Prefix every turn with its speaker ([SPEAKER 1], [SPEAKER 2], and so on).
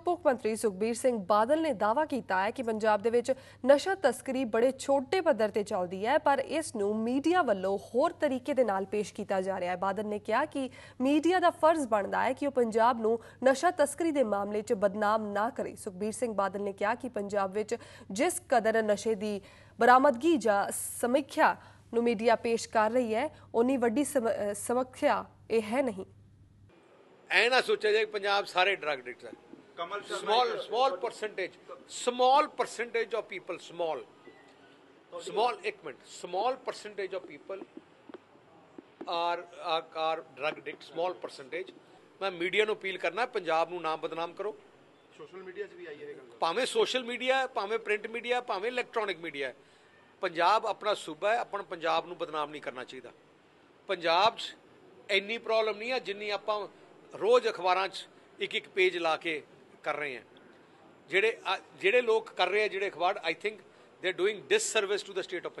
[SPEAKER 1] ਉਪ ਮੁੱਖ ਮੰਤਰੀ ਸੁਖਬੀਰ ਸਿੰਘ ਬਾਦਲ ਨੇ ਦਾਅਵਾ ਕੀਤਾ ਹੈ ਕਿ ਪੰਜਾਬ ਦੇ ਵਿੱਚ ਨਸ਼ਾ ਤਸਕਰੀ ਬੜੇ ਛੋਟੇ ਪੱਧਰ ਤੇ ਚੱਲਦੀ ਹੈ, ਪਰ ਇਸ ਨੂੰ ਮੀਡੀਆ ਵੱਲੋਂ ਹੋਰ ਤਰੀਕੇ ਦੇ ਨਾਲ ਪੇਸ਼ ਕੀਤਾ ਜਾ ਰਿਹਾ ਹੈ। ਬਾਦਲ ਨੇ ਕਿਹਾ ਕਿ ਮੀਡੀਆ ਦਾ ਫਰਜ਼ ਬਣਦਾ ਹੈ ਕਿ ਉਹ ਪੰਜਾਬ ਨੂੰ ਨਸ਼ਾ ਤਸਕਰੀ ਦੇ ਮਾਮਲੇ 'ਚ ਬਦਨਾਮ ਨਾ ਕਰੇ। ਸੁਖਬੀਰ ਸਿੰਘ ਬਾਦਲ ਨੇ ਕਿਹਾ ਕਿ ਪੰਜਾਬ ਵਿੱਚ ਜਿਸ ਕਦਰ ਨਸ਼ੇ ਦੀ ਬਰਾਮਦਗੀ ਜਾਂ ਸਮੀਖਿਆ ਨੂੰ ਮੀਡੀਆ ਪੇਸ਼ ਕਰ ਰਹੀ ਹੈ ਉਨੀ ਵੱਡੀ ਸਮ- ਇਹ ਹੈ ਨਹੀਂ।
[SPEAKER 2] ਐ ਨਾ ਸੋਚਿਆ ਜਾਏ ਪੰਜਾਬ ਸਾਰੇ ਡਰਗ ਐਡਿਕਟਸ ਹੈ small percentage small percentage of people small small ਇੱਕ minute small percentage of people are are drug addict small percentage ਮੈਂ ਮੀਡੀਆ ਨੂੰ ਅਪੀਲ ਕਰਨਾ ਪੰਜਾਬ ਨੂੰ ਨਾ ਬਦਨਾਮ ਕਰੋ।
[SPEAKER 3] ਸੋਸ਼ਲ ਮੀਡੀਆ 'ਚ ਵੀ ਆਈ ਹੈ ਇਹ ਗੱਲ
[SPEAKER 2] ਭਾਵੇਂ ਸੋਸ਼ਲ ਮੀਡੀਆ ਹੈ ਭਾਵੇਂ ਪ੍ਰਿੰਟ ਮੀਡੀਆ ਹੈ, ਭਾਵੇਂ ਇਲੈਕਟ੍ਰੋਨਿਕ ਮੀਡੀਆ ਹੈ। ਪੰਜਾਬ ਆਪਣਾ ਸੂਬਾ ਹੈ ਆਪਣਾ ਪੰਜਾਬ ਨੂੰ ਬਦਨਾਮ ਨਹੀਂ ਕਰਨਾ ਚਾਹੀਦਾ। ਪੰਜਾਬ 'ਚ ਇੰਨੀ ਪ੍ਰੋਬਲਮ ਨਹੀਂ ਹੈ ਜਿੰਨੀ ਆਪਾਂ ਰੋਜ਼ ਅਖਬਾਰਾਂ 'ਚ ਇੱਕ ਇੱਕ ਪੇਜ ਲਾ ਕੇ ਕਰ ਰਹੇ ਹੈ। ਜਿਹੜੇ ਜਿਹੜੇ ਲੋਕ ਕਰ ਰਹੇ ਹੈ, ਜਿਹੜੇ ਅਖਬਾਰ I think they are doing disservice to the state of